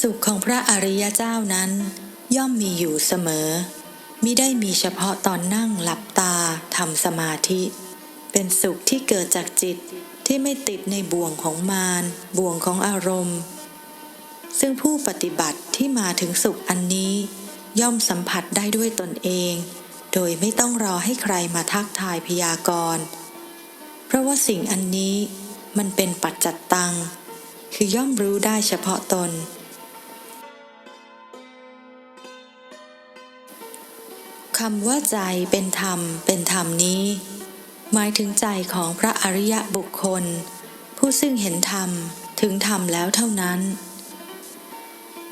สุขของพระอริยเจ้านั้น ย่อมมีอยู่เสมอมิได้มีเฉพาะตอนนั่งหลับตาทำสมาธิ เป็นสุขที่เกิดจากจิตที่ไม่ติดในบ่วงของมารบ่วงของอารมณ์ ซึ่งผู้ปฏิบัติที่มาถึงสุขอันนี้ ย่อมสัมผัสได้ด้วยตนเอง โดยไม่ต้องรอให้ใครมาทักทายพยากรณ์เพราะว่าสิ่งอันนี้มันเป็นปัจจัตตัง คือย่อมรู้ได้เฉพาะตน คำว่าใจเป็นธรรมเป็นธรรมนี้ หมายถึงใจของพระอริยบุคคล ผู้ซึ่งเห็นธรรมถึงธรรมแล้วเท่านั้น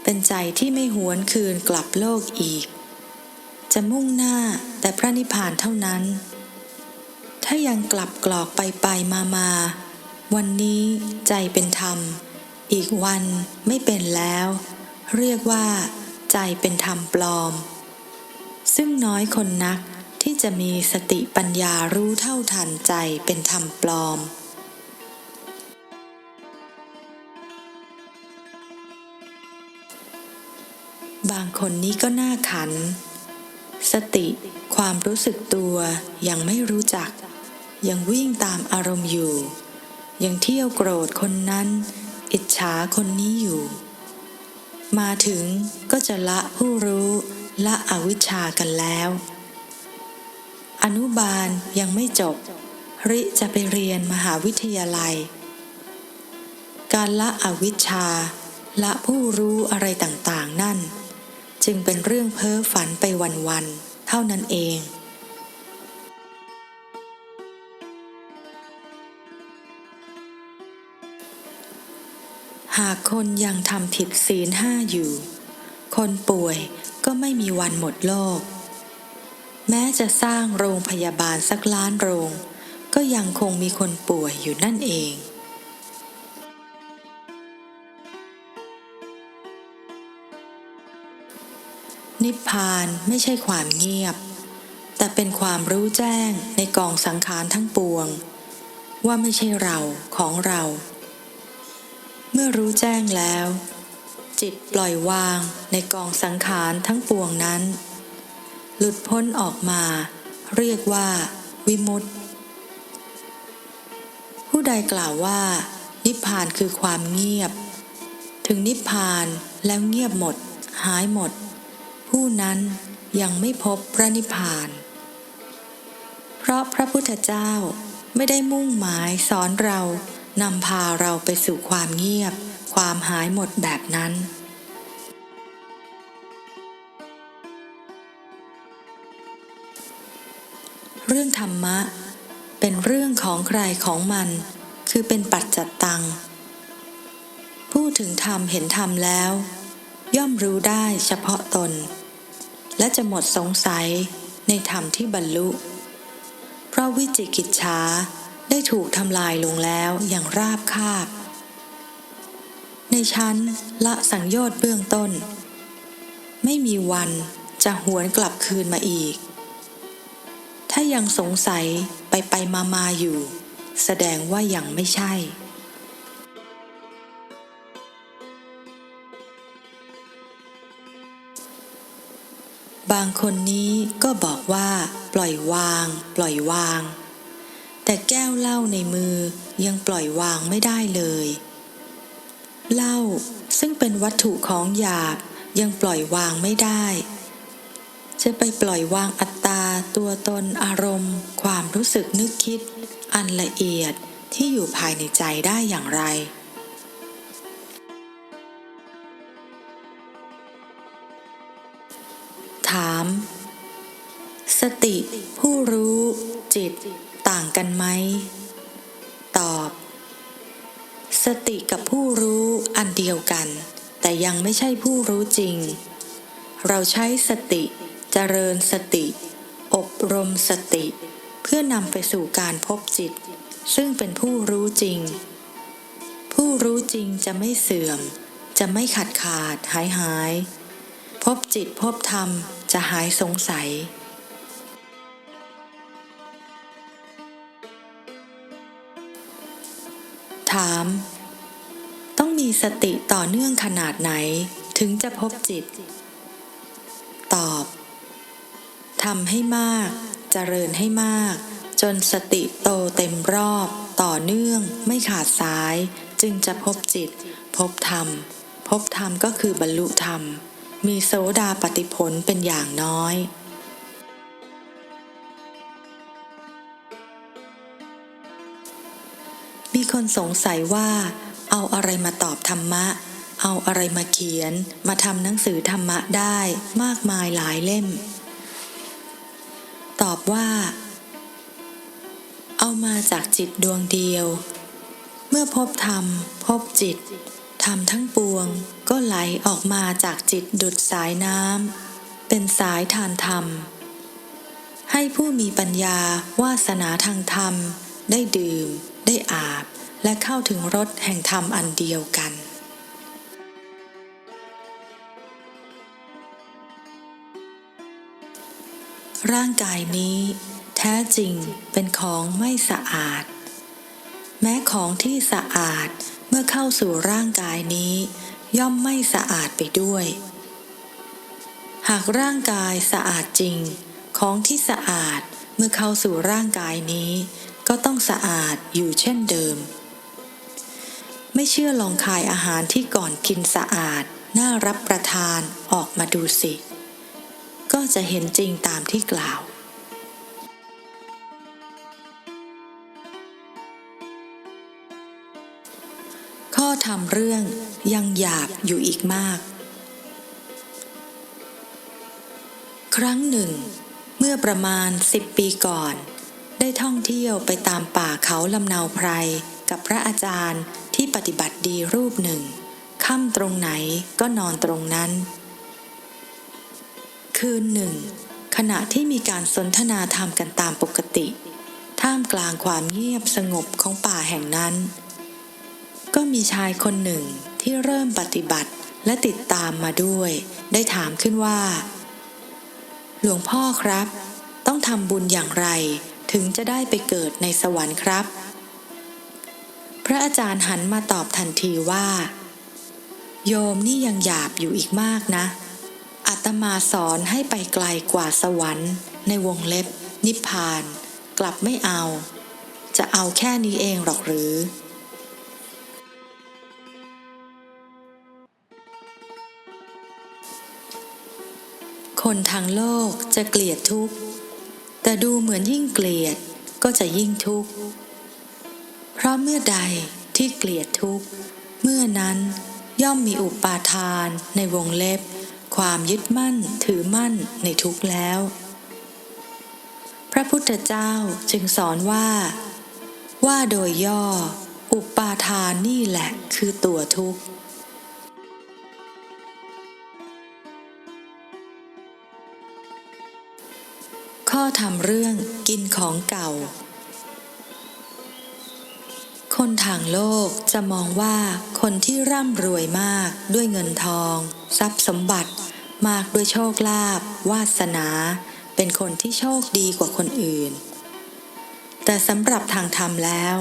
เป็นใจที่ไม่หวนคืนกลับโลกอีก จะมุ่งหน้าแต่พระนิพพานเท่านั้น ถ้ายังกลับกรอกไปไปมามาวันนี้ใจเป็นธรรม อีกวันไม่เป็นแล้ว เรียกว่า ใจเป็นธรรมปลอม ซึ่งน้อยคนนักที่จะมีสติปัญญารู้เท่าทันใจเป็นธรรมปลอม บางคนนี้ก็น่าขัน สติความรู้สึกตัวยังไม่รู้จัก ยังวิ่งตามอารมณ์อยู่ ยังเที่ยวโกรธคนนั้น อิจฉาคนนี้อยู่ มาถึงก็จะละผู้รู้ละอวิ ชากันแล้ว อนุบาลยังไม่จบ ริจะไปเรียนมหาวิทยาลัย การละอวิชชา ละผู้รู้อะไรต่างๆนั่น จึงเป็นเรื่องเพ้อฝันไปวันๆเท่านั้นเองหากคนยังทำผิดศีลห้าอยู่ คนป่วยก็ไม่มีวันหมดโลก แม้จะสร้างโรงพยาบาลสักล้านโรง ก็ยังคงมีคนป่วยอยู่นั่นเอง นิพพานไม่ใช่ความเงียบ แต่เป็นความรู้แจ้งในกองสังขารทั้งปวง ว่าไม่ใช่เราของเรา เมื่อรู้แจ้งแล้ว จิตปล่อยวางในกองสังขารทั้งปวงนั้น หลุดพ้นออกมา เรียกว่า วิมุตติ ผู้ใดกล่าวว่า นิพพานคือความเงียบ ถึงนิพพานแล้วเงียบหมด หายหมด ผู้นั้นยังไม่พบพระนิพพาน เพราะพระพุทธเจ้าไม่ได้มุ่งหมายสอนเรานำพาเราไปสู่ความเงียบ ความหายหมดแบบนั้น เรื่องธรรมะ เป็นเรื่องของใครของมัน คือเป็นปัจจัตตังพูดถึงธรรมเห็นธรรมแล้ว ย่อมรู้ได้เฉพาะตน และจะหมดสงสัยในธรรมที่บรรลุ เพราะวิจิกิจฉาได้ถูกทำลายลงแล้วอย่างราบคาบ ในชั้นละสังโยชน์เบื้องต้น ไม่มีวันจะหวนกลับคืนมาอีก ถ้ายังสงสัยไปไปมามาอยู่ แสดงว่ายังไม่ใช่บางคนนี้ก็บอกว่าปล่อยวาง ปล่อยวาง แต่แก้วเหล้าในมือยังปล่อยวางไม่ได้เลย เหล้าซึ่งเป็นวัตถุของหยาบยังปล่อยวางไม่ได้ จะไปปล่อยวางอัตตา ตัวตนอารมณ์ ความรู้สึกนึกคิด อันละเอียดที่อยู่ภายในใจได้อย่างไร ถาม สติผู้รู้จิตต่างกันไหม สติกับผู้รู้อันเดียวกัน แต่ยังไม่ใช่ผู้รู้จริง เราใช้สติเจริญสติ อบรมสติ เพื่อนำไปสู่การพบจิต ซึ่งเป็นผู้รู้จริง ผู้รู้จริงจะไม่เสื่อม จะไม่ขาดขาดหายหาย พบจิตพบธรรมจะหายสงสัยถาม มีสติต่อเนื่องขนาดไหน ถึงจะพบจิต ตอบทำให้มากเจริญให้มาก จนสติโตเต็มรอบ ต่อเนื่องไม่ขาดสาย จึงจะพบจิต พบธรรม พบธรรมก็คือบรรลุธรรม มีโสดาปฏิผลเป็นอย่างน้อยมีคนสงสัยว่า เอาอะไรมาตอบธรรมะ เอาอะไรมาเขียน มาทำหนังสือธรรมะได้มากมายหลายเล่ม ตอบว่า เอามาจากจิตดวงเดียว เมื่อพบธรรม พบจิตธรรมทั้งปวงก็ไหลออกมาจากจิตดุดสายน้ำเป็นสายทานธรรม ให้ผู้มีปัญญาวาสนาทางธรรม ได้ดื่ม ได้อาบ และเข้าถึงรสแห่งธรรมอันเดียวกัน ร่างกายนี้แท้จริงเป็นของไม่สะอาด แม้ของที่สะอาดเมื่อเข้าสู่ร่างกายนี้ ย่อมไม่สะอาดไปด้วย หากร่างกายสะอาดจริง ของที่สะอาดเมื่อเข้าสู่ร่างกายนี้ ก็ต้องสะอาดอยู่เช่นเดิม ไม่เชื่อลองคายอาหารที่ก่อนกินสะอาด น่ารับประทานออกมาดูสิ ก็จะเห็นจริงตามที่กล่าวข้อทำเรื่องยังหยาบอยู่อีกมาก ครั้งหนึ่ง เมื่อประมาณสิบปีก่อน ได้ท่องเที่ยวไปตามป่าเขาลำเนาไพรกับพระอาจารย์ ที่ปฏิบัติดีรูปหนึ่งค่ำตรงไหนก็นอนตรงนั้น คืนหนึ่ง ขณะที่มีการสนทนาธรรมกันตามปกติ ท่ามกลางความเงียบสงบของป่าแห่งนั้น ก็มีชายคนหนึ่งที่เริ่มปฏิบัติและติดตามมาด้วย ได้ถามขึ้นว่า หลวงพ่อครับ ต้องทำบุญอย่างไรถึงจะได้ไปเกิดในสวรรค์ครับ พระอาจารย์หันมาตอบทันทีว่า โยมนี่ยังหยาบอยู่อีกมากนะ อาตมาสอนให้ไปไกลกว่าสวรรค์ ในวงเล็บ นิพพาน กลับไม่เอา จะเอาแค่นี้เองหรอกหรือคนทางโลกจะเกลียดทุกข์ แต่ดูเหมือนยิ่งเกลียดก็จะยิ่งทุกข์ เพราะเมื่อใดที่เกลียดทุกข์ เมื่อนั้นย่อมมีอุปาทานในวงเล็บ ความยึดมั่นถือมั่นในทุกข์แล้ว พระพุทธเจ้าจึงสอนว่า ว่าโดยย่อ อุปาทานนี่แหละคือตัวทุกข์ข้อทำเรื่องกินของเก่า ทางโลกจะมองว่าคนที่ร่ำรวยมากด้วยเงินทอง ทรัพย์สมบัติ มากด้วยโชคลาภวาสนา เป็นคนที่โชคดีกว่าคนอื่น แต่สำหรับทางธรรมแล้ว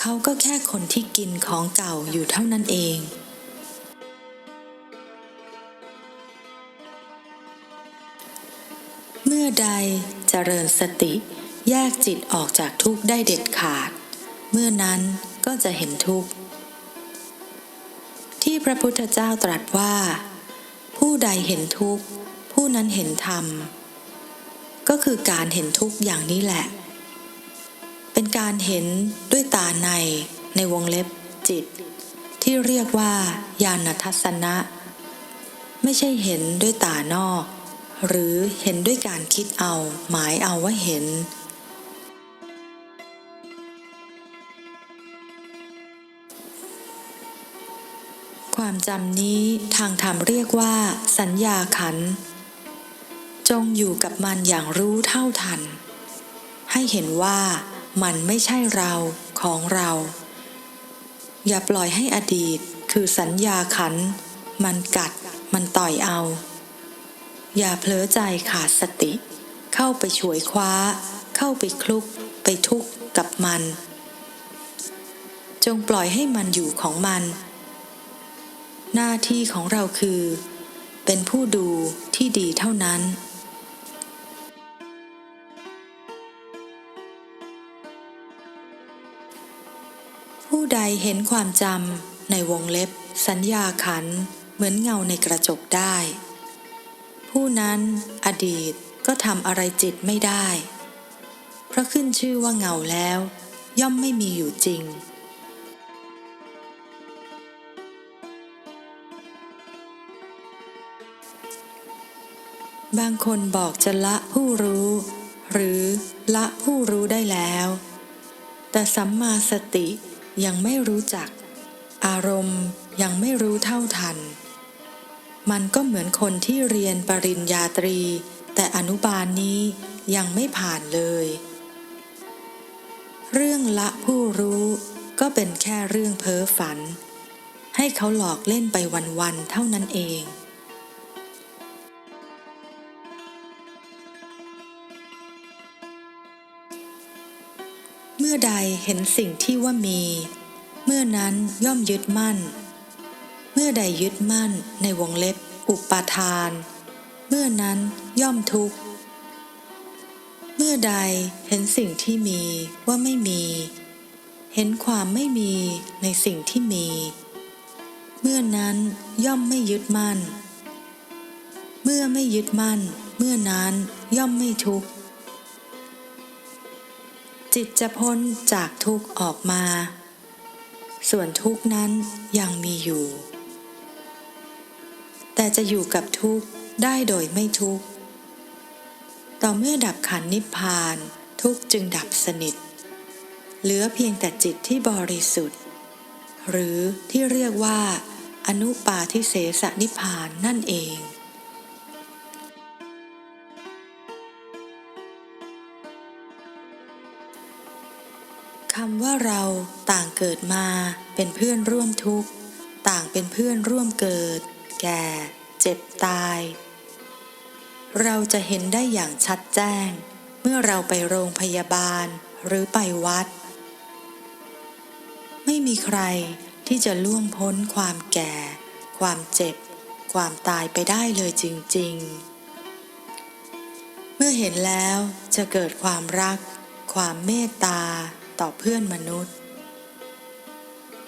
เขาก็แค่คนที่กินของเก่าอยู่เท่านั้นเองเมื่อใดเจริญสติ แยกจิตออกจากทุกข์ได้เด็ดขาด เมื่อนั้นก็จะเห็นทุกข์ ที่พระพุทธเจ้าตรัสว่า ผู้ใดเห็นทุกข์ ผู้นั้นเห็นธรรม ก็คือการเห็นทุกข์อย่างนี้แหละ เป็นการเห็นด้วยตาในในวงเล็บจิต ที่เรียกว่า ญาณทัศนะ ไม่ใช่เห็นด้วยตานอก หรือเห็นด้วยการคิดเอา หมายเอาว่าเห็น ความจำนี้ทางธรรมเรียกว่า สัญญาขัน จงอยู่กับมันอย่างรู้เท่าทัน ให้เห็นว่ามันไม่ใช่เราของเรา อย่าปล่อยให้อดีตคือสัญญาขัน มันกัดมันต่อยเอา อย่าเผลอใจขาดสติ เข้าไปฉวยคว้า เข้าไปคลุก ไปทุกข์กับมัน จงปล่อยให้มันอยู่ของมัน หน้าที่ของเราคือ เป็นผู้ดูที่ดีเท่านั้น ผู้ใดเห็นความจำในวงเล็บ สัญญาขันเหมือนเงาในกระจกได้ ผู้นั้นอดีตก็ทำอะไรจิตไม่ได้ เพราะขึ้นชื่อว่าเงาแล้ว ย่อมไม่มีอยู่จริง บางคนบอกจะละผู้รู้ หรือละผู้รู้ได้แล้ว แต่สัมมาสติยังไม่รู้จัก อารมณ์ยังไม่รู้เท่าทัน มันก็เหมือนคนที่เรียนปริญญาตรี แต่อนุบาลนนี้ยังไม่ผ่านเลย เรื่องละผู้รู้ก็เป็นแค่เรื่องเพ้อฝัน ให้เขาหลอกเล่นไปวันๆเท่านั้นเอง มื่อใดเห็นสิ่งที่ว่ามี เมื่อนั้นย่อมยึดมั่น เมื่อใดยึดมั่นในวงเล็บอุปาทาน เมื่อนั้นย่อมทุกข์ เมื่อใดเห็นสิ่งที่มีว่าไม่มี เห็นความไม่มีในสิ่งที่มี เมื่อนั้นย่อมไม่ยึดมั่น เมื่อไม่ยึดมั่น เมื่อนั้นย่อมไม่ทุกข์ จิตจะพ้นจากทุกข์ออกมา ส่วนทุกข์นั้นยังมีอยู่ แต่จะอยู่กับทุกข์ได้โดยไม่ทุกข์ ต่อเมื่อดับขันนิพพาน ทุกข์จึงดับสนิท เหลือเพียงแต่จิตที่บริสุทธิ์ หรือที่เรียกว่า อนุปาทิเสสนิพพานนั่นเองำว่าเราต่างเกิดมาเป็นเพื่อนร่วมทุกข์ ต่างเป็นเพื่อนร่วมเกิด แก่ เจ็บตาย เราจะเห็นได้อย่างชัดแจ้ง เมื่อเราไปโรงพยาบาลหรือไปวัด ไม่มีใครที่จะล่วงพ้นความแก่ ความเจ็บ ความตายไปได้เลยจริง ๆ เมื่อเห็นแล้วจะเกิดความรัก ความเมตตา ต่อเพื่อนมนุษย์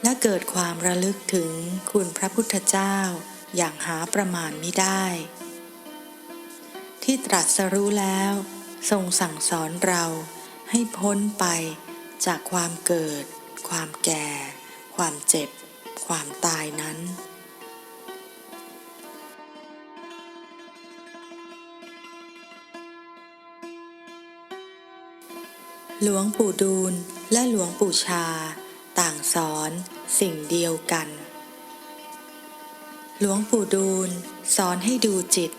และเกิดความระลึกถึงคุณพระพุทธเจ้าอย่างหาประมาณมิได้ ที่ตรัสรู้แล้วทรงสั่งสอนเราให้พ้นไปจากความเกิด ความแก่ ความเจ็บ ความตายนั้น หลวงปู่ดูลและหลวงปู่ชา ต่างสอนสิ่งเดียวกัน หลวงปู่ดูลสอนให้ดูจิต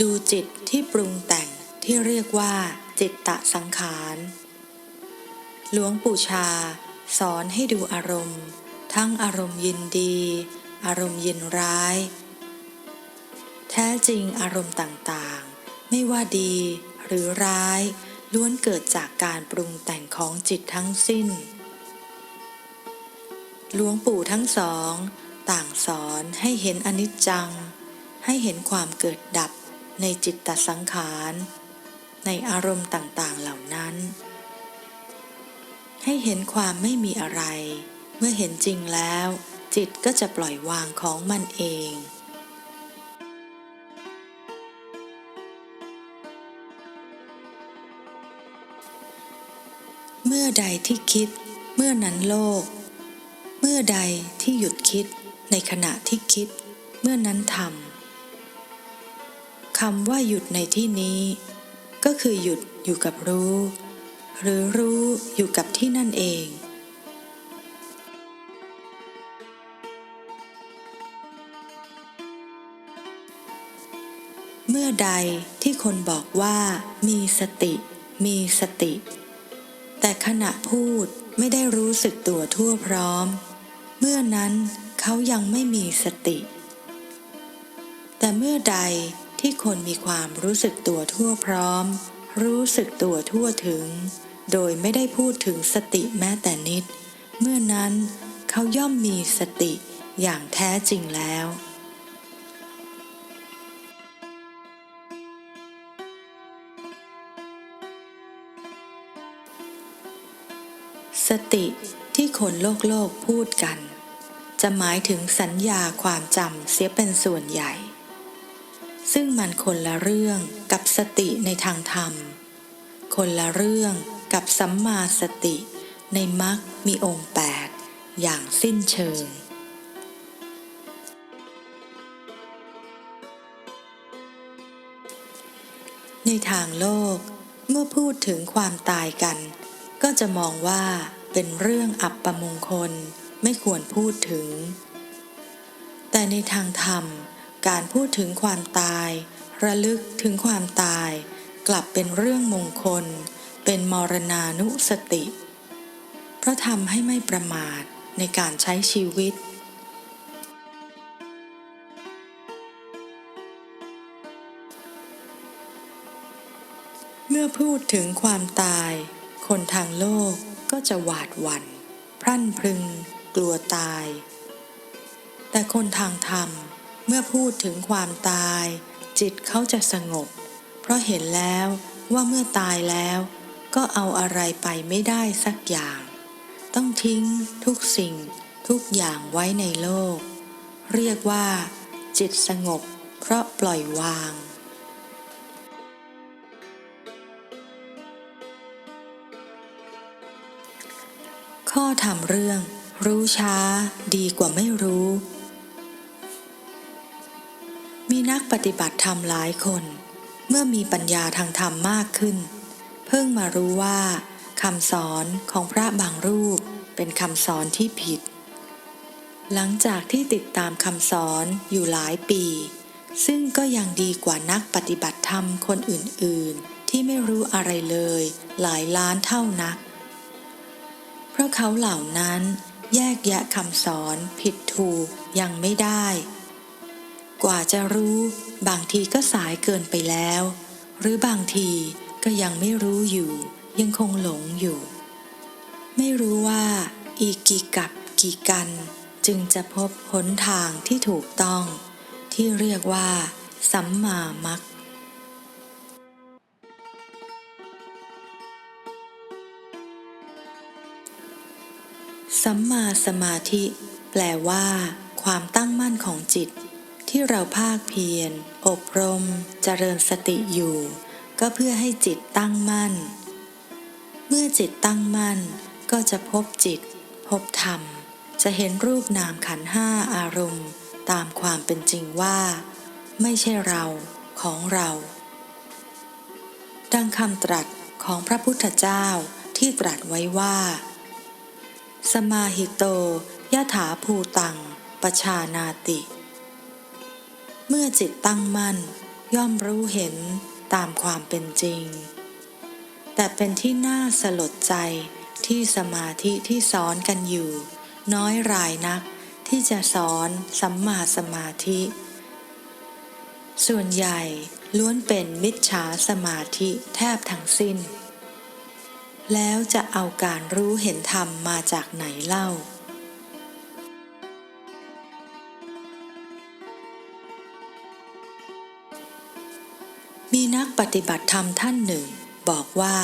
ดูจิตที่ปรุงแต่งที่เรียกว่าจิตตะสังขาร หลวงปู่ชา สอนให้ดูอารมณ์ ทั้งอารมณ์ยินดี อารมณ์ยินร้าย แท้จริงอารมณ์ต่างๆ ไม่ว่าดีหรือร้าย ล้วนเกิดจากการปรุงแต่งของจิตทั้งสิ้น หลวงปู่ทั้งสอง ต่างสอนให้เห็นอนิจจัง ให้เห็นความเกิดดับในจิตตสังขาร ในอารมณ์ต่างๆเหล่านั้น ให้เห็นความไม่มีอะไร เมื่อเห็นจริงแล้ว จิตก็จะปล่อยวางของมันเอง เมื่อใดที่คิด เมื่อนั้นโลก เมื่อใดที่หยุดคิด ในขณะที่คิด เมื่อนั้นทำคำว่าหยุดในที่นี้ ก็คือหยุดอยู่กับรู้ หรือรู้อยู่กับที่นั่นเองเมื่อใดที่คนบอกว่ามีสติ มีสติ แต่ขณะพูดไม่ได้รู้สึกตัวทั่วพร้อม เมื่อนั้นเขายังไม่มีสติ แต่เมื่อใดที่คนมีความรู้สึกตัวทั่วพร้อม รู้สึกตัวทั่วถึง โดยไม่ได้พูดถึงสติแม้แต่นิด เมื่อนั้นเขาย่อมมีสติอย่างแท้จริงแล้ว สติที่คนโลกโลกพูดกัน จะหมายถึงสัญญาความจำเสียเป็นส่วนใหญ่ ซึ่งมันคนละเรื่องกับสติในทางธรรม คนละเรื่องกับสัมมาสติในมรรคมีองค์แปดอย่างสิ้นเชิงในทางโลกเมื่อพูดถึงความตายกัน ก็จะมองว่า เป็นเรื่องอับประมงคลไม่ควรพูดถึง แต่ในทางธรรม การพูดถึงความตาย ระลึกถึงความตาย กลับเป็นเรื่องมงคล เป็นมรณานุสติ เพราะทำให้ไม่ประมาทในการใช้ชีวิตเมื่อพูดถึงความตาย คนทางโลก ก็จะหวาดหวัน่นพรั่นพรึง กลัวตาย แต่คนทางธรรมเมื่อพูดถึงความตาย จิตเขาจะสงบ เพราะเห็นแล้วว่าเมื่อตายแล้ว ก็เอาอะไรไปไม่ได้สักอย่าง ต้องทิ้งทุกสิ่งทุกอย่างไว้ในโลก เรียกว่า จิตสงบ เพราะปล่อยวาง ข้อทำเรื่อง รู้ช้าดีกว่าไม่รู้ มีนักปฏิบัติธรรมหลายคน เมื่อมีปัญญาทางธรรมมากขึ้น เพิ่งมารู้ว่าคำสอนของพระบางรูปเป็นคำสอนที่ผิด หลังจากที่ติดตามคำสอนอยู่หลายปี ซึ่งก็ยังดีกว่านักปฏิบัติธรรมคนอื่นๆ ที่ไม่รู้อะไรเลย หลายล้านเท่านัก ราะเขาเหล่านั้นแยกแยะคำสอนผิดถูกยังไม่ได้ กว่าจะรู้บางทีก็สายเกินไปแล้ว หรือบางทีก็ยังไม่รู้อยู่ยังคงหลงอยู่ ไม่รู้ว่าอีกกี่กับกี่กันจึงจะพบหนทางที่ถูกต้อง ที่เรียกว่า สัมมามัค สัมมาสมาธิ แปลว่า ความตั้งมั่นของจิต ที่เราภาคเพียร อบรม เจริญสติอยู่ ก็เพื่อให้จิตตั้งมั่น เมื่อจิตตั้งมั่น ก็จะพบจิต พบธรรม จะเห็นรูปนามขันห้าอารมณ์ ตามความเป็นจริงว่า ไม่ใช่เราของเรา ดังคำตรัสของพระพุทธเจ้าที่ตรัสไว้ว่า สมาหิโตยะถาภูตังปชานาติ เมื่อจิตตั้งมั่น ย่อมรู้เห็นตามความเป็นจริง แต่เป็นที่น่าสลดใจที่สมาธิที่สอนกันอยู่ น้อยรายนักที่จะสอนสัมมาสมาธิ ส่วนใหญ่ล้วนเป็นมิจฉาสมาธิแทบทั้งสิ้น แล้วจะเอาการรู้เห็นธรรมมาจากไหนเล่า มีนักปฏิบัติธรรมท่านหนึ่ง บอกว่า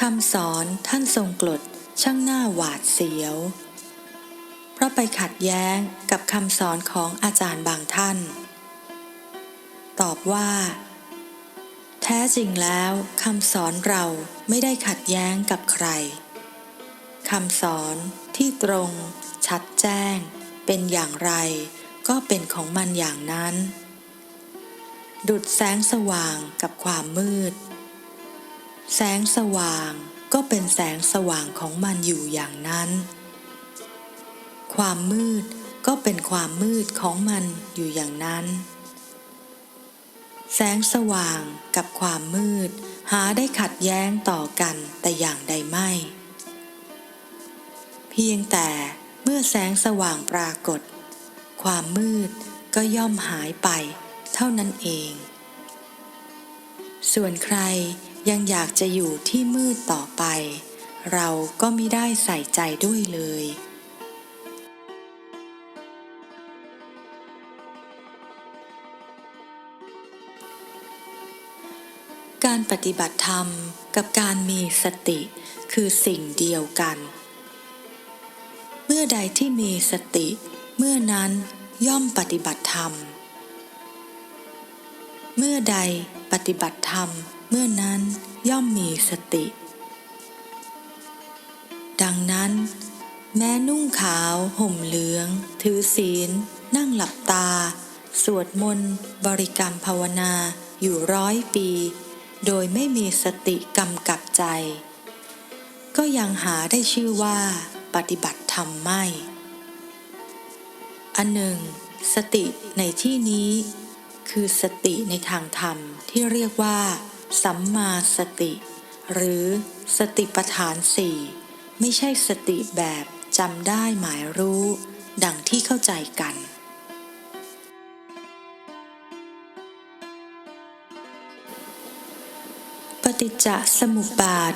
คำสอนท่านทรงกลดช่างหน้าหวาดเสียว เพราะไปขัดแย้งกับคำสอนของอาจารย์บางท่าน ตอบว่า แท้จริงแล้วคำสอนเราไม่ได้ขัดแย้งกับใครคำสอนที่ตรง ชัดแจ้ง เป็นอย่างไร ก็เป็นของมันอย่างนั้น ดุดแสงสว่างกับความมืด แสงสว่างก็เป็นแสงสว่างของมันอยู่อย่างนั้น ความมืดก็เป็นความมืดของมันอยู่อย่างนั้น แสงสว่างกับความมืด หาได้ขัดแย้งต่อกันแต่อย่างใดไม่ เพียงแต่เมื่อแสงสว่างปรากฏ ความมืดก็ย่อมหายไปเท่านั้นเอง ส่วนใครยังอยากจะอยู่ที่มืดต่อไป เราก็ไม่ได้ใส่ใจด้วยเลย ปฏิบัติธรรมกับการมีสติคือสิ่งเดียวกัน เมื่อใดที่มีสติ เมื่อนั้นย่อมปฏิบัติธรรม เมื่อใดปฏิบัติธรรม เมื่อนั้นย่อมมีสติ ดังนั้น แม้นุ่งขาวห่มเหลือง ถือศีล นั่งหลับตา สวดมนต์ บริกรรมภาวนาอยู่ร้อยปี โดยไม่มีสติกำกับใจ ก็ยังหาได้ชื่อว่า ปฏิบัติธรรมไม่ อันหนึ่ง สติในที่นี้ คือสติในทางธรรมที่เรียกว่า สัมมาสติ หรือสติปฐานสี่ไม่ใช่สติแบบจำได้หมายรู้ ดังที่เข้าใจกัน ฏิจจสมุปบาท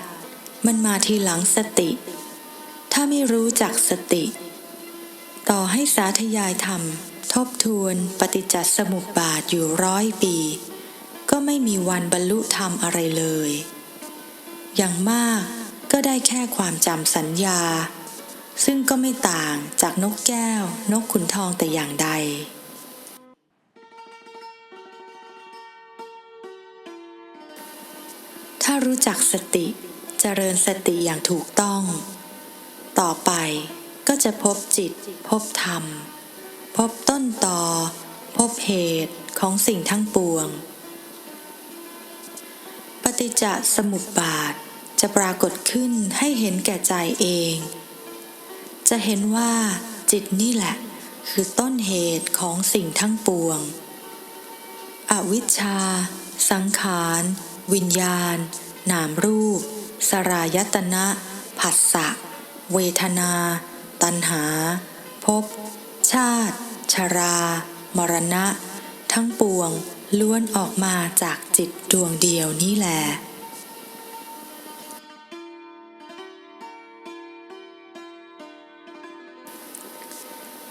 มันมาทีหลังสติ ถ้าไม่รู้จักสติ ต่อให้สาธยายธรรม ทบทวนปฏิจจสมุปบาทอยู่ร้อยปี ก็ไม่มีวันบรรลุธรรมอะไรเลย อย่างมากก็ได้แค่ความจำสัญญา ซึ่งก็ไม่ต่างจากนกแก้ว นกขุนทองแต่อย่างใดารู้จักสติเจริญสติอย่างถูกต้อง ต่อไปก็จะพบจิต พบธรรม พบต้นตอ พบเหตุของสิ่งทั้งปวง ปฏิจจสมุปบาทจะปรากฏขึ้นให้เห็นแก่ใจเอง จะเห็นว่าจิตนี่แหละ คือต้นเหตุของสิ่งทั้งปวง อวิชชา สังขาร วิญญาณ นามรูป สรายตนะผัสสะ เวทนา ตัณหา ภพ ชาติ ชรา มรณะ ทั้งปวงล้วนออกมาจากจิตดวงเดียวนี้แหละ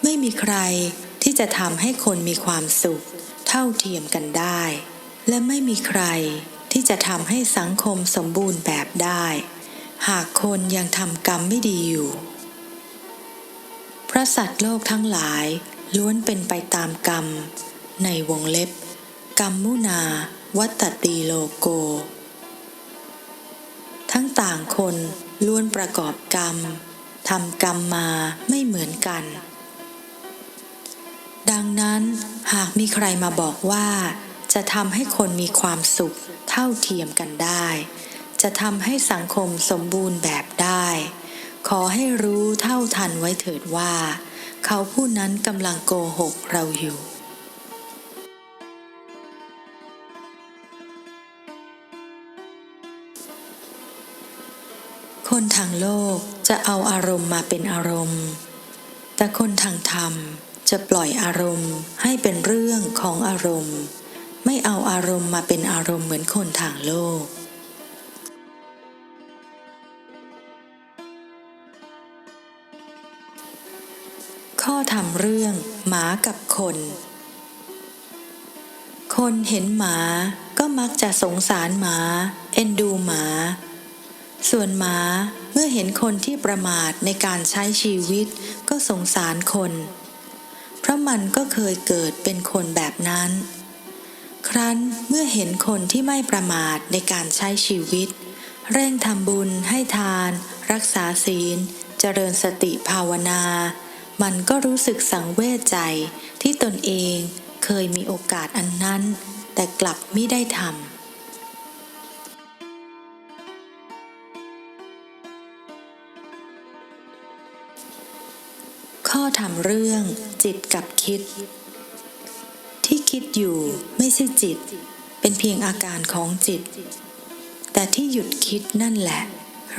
ไม่มีใครที่จะทำให้คนมีความสุข เท่าเทียมกันได้ และไม่มีใคร ที่จะทำให้สังคมสมบูรณ์แบบได้ หากคนยังทำกรรมไม่ดีอยู่ พระสัตว์โลกทั้งหลายล้วนเป็นไปตามกรรม ในวงเล็บ กรรมมุนา วัตตีโลโก ทั้งต่างคนล้วนประกอบกรรมทำกรรมมาไม่เหมือนกัน ดังนั้นหากมีใครมาบอกว่าจะทำให้คนมีความสุข เท่าเทียมกันได้ จะทำให้สังคมสมบูรณ์แบบได้ ขอให้รู้เท่าทันไว้เถิดว่า เขาผู้นั้นกำลังโกหกเราอยู่คนทางโลกจะเอาอารมณ์มาเป็นอารมณ์ แต่คนทางธรรมจะปล่อยอารมณ์ให้เป็นเรื่องของอารมณ์ ไม่เอาอารมณ์มาเป็นอารมณ์เหมือนคนทางโลก ข้อทำเรื่อง หมากับคน คนเห็นหมาก็มักจะสงสารหมา เอ็นดูหมา ส่วนหมาเมื่อเห็นคนที่ประมาทในการใช้ชีวิตก็สงสารคน เพราะมันก็เคยเกิดเป็นคนแบบนั้น ครั้นเมื่อเห็นคนที่ไม่ประมาทในการใช้ชีวิต เร่งทำบุญให้ทาน รักษาศีล เจริญสติภาวนา มันก็รู้สึกสังเวชใจที่ตนเองเคยมีโอกาสอันนั้น แต่กลับไม่ได้ทำข้อทำเรื่องจิตกับคิด ที่คิดอยู่ไม่ใช่จิต เป็นเพียงอาการของจิต แต่ที่หยุดคิดนั่นแหละ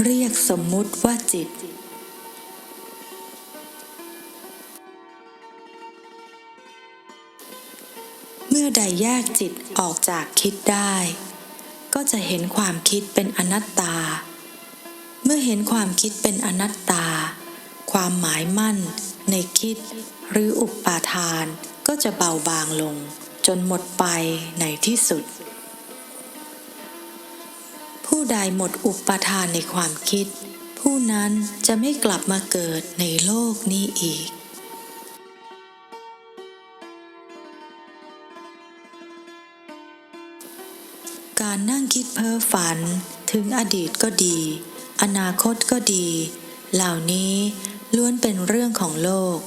เรียกสมมุติว่าจิต เมื่อใดแยกจิตออกจากคิดได้ ก็จะเห็นความคิดเป็นอนัตตา เมื่อเห็นความคิดเป็นอนัตตา ความหมายมั่นในคิดหรืออุปปาทาน ก็จะเบาบางลงจนหมดไปในที่สุด ผู้ใดหมดอุปทานในความคิด ผู้นั้นจะไม่กลับมาเกิดในโลกนี้อีก การนั่งคิดเพ้อฝันถึงอดีตก็ดี อนาคตก็ดี เหล่านี้ล้วนเป็นเรื่องของโลก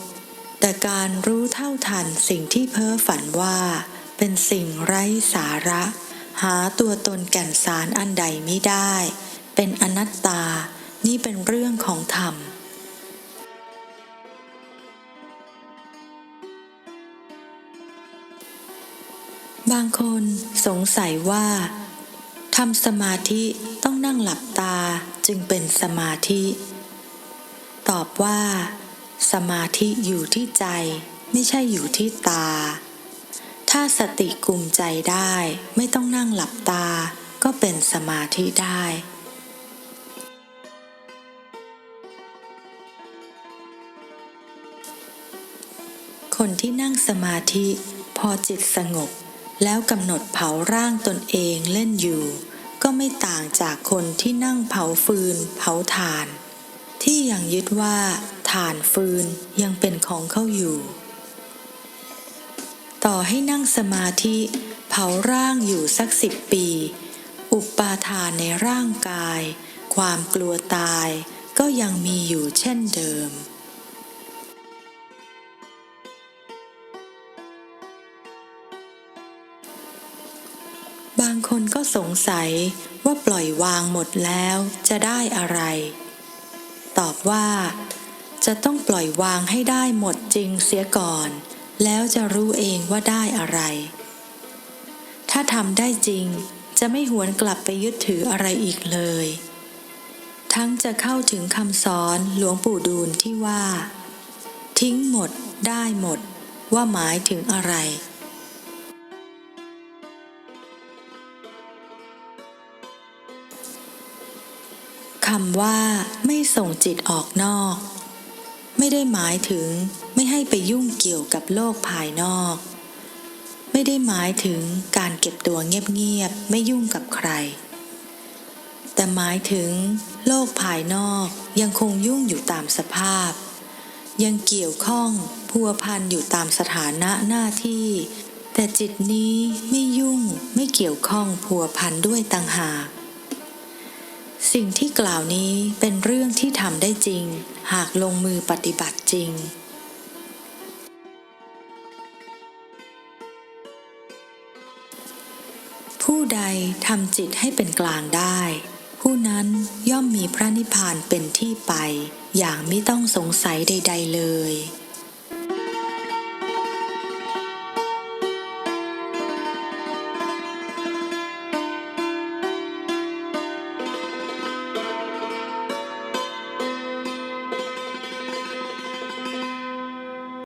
แต่การรู้เท่าทันสิ่งที่เพ้อฝันว่า เป็นสิ่งไร้สาระ หาตัวตนแก่นสารอันใดไม่ได้ เป็นอนัตตา นี่เป็นเรื่องของธรรมบางคนสงสัยว่าทำสมาธิต้องนั่งหลับตาจึงเป็นสมาธิ ตอบว่า สมาธิอยู่ที่ใจไม่ใช่อยู่ที่ตา ถ้าสติกลุ่มใจได้ไม่ต้องนั่งหลับตาก็เป็นสมาธิได้คนที่นั่งสมาธิพอจิตสงบ แล้วกำหนดเผาร่างตนเองเล่นอยู่ ก็ไม่ต่างจากคนที่นั่งเผาฟืน เผาถ่าน ที่ยังยึดว่า ถ่านฟืนยังเป็นของเขาอยู่ ต่อให้นั่งสมาธิเผาร่างอยู่สักสิบปี อุปาทานในร่างกาย ความกลัวตายก็ยังมีอยู่เช่นเดิมบางคนก็สงสัยว่าปล่อยวางหมดแล้วจะได้อะไร ตอบว่า จะต้องปล่อยวางให้ได้หมดจริงเสียก่อน แล้วจะรู้เองว่าได้อะไร ถ้าทำได้จริงจะไม่หวนกลับไปยึดถืออะไรอีกเลย ทั้งจะเข้าถึงคำสอนหลวงปู่ดูลที่ว่า ทิ้งหมดได้หมด ว่าหมายถึงอะไรคำว่าไม่ส่งจิตออกนอก ไม่ได้หมายถึงไม่ให้ไปยุ่งเกี่ยวกับโลกภายนอก ไม่ได้หมายถึงการเก็บตัวเงียบๆไม่ยุ่งกับใคร แต่หมายถึงโลกภายนอกยังคงยุ่งอยู่ตามสภาพ ยังเกี่ยวข้องพัวพันอยู่ตามสถานะหน้าที่ แต่จิตนี้ไม่ยุ่งไม่เกี่ยวข้องพัวพันด้วยต่างหาก สิ่งที่กล่าวนี้เป็นเรื่องที่ทำได้จริง หากลงมือปฏิบัติจริง ผู้ใดทำจิตให้เป็นกลางได้ ผู้นั้นย่อมมีพระนิพพานเป็นที่ไป อย่างไม่ต้องสงสัยใด ๆ เลย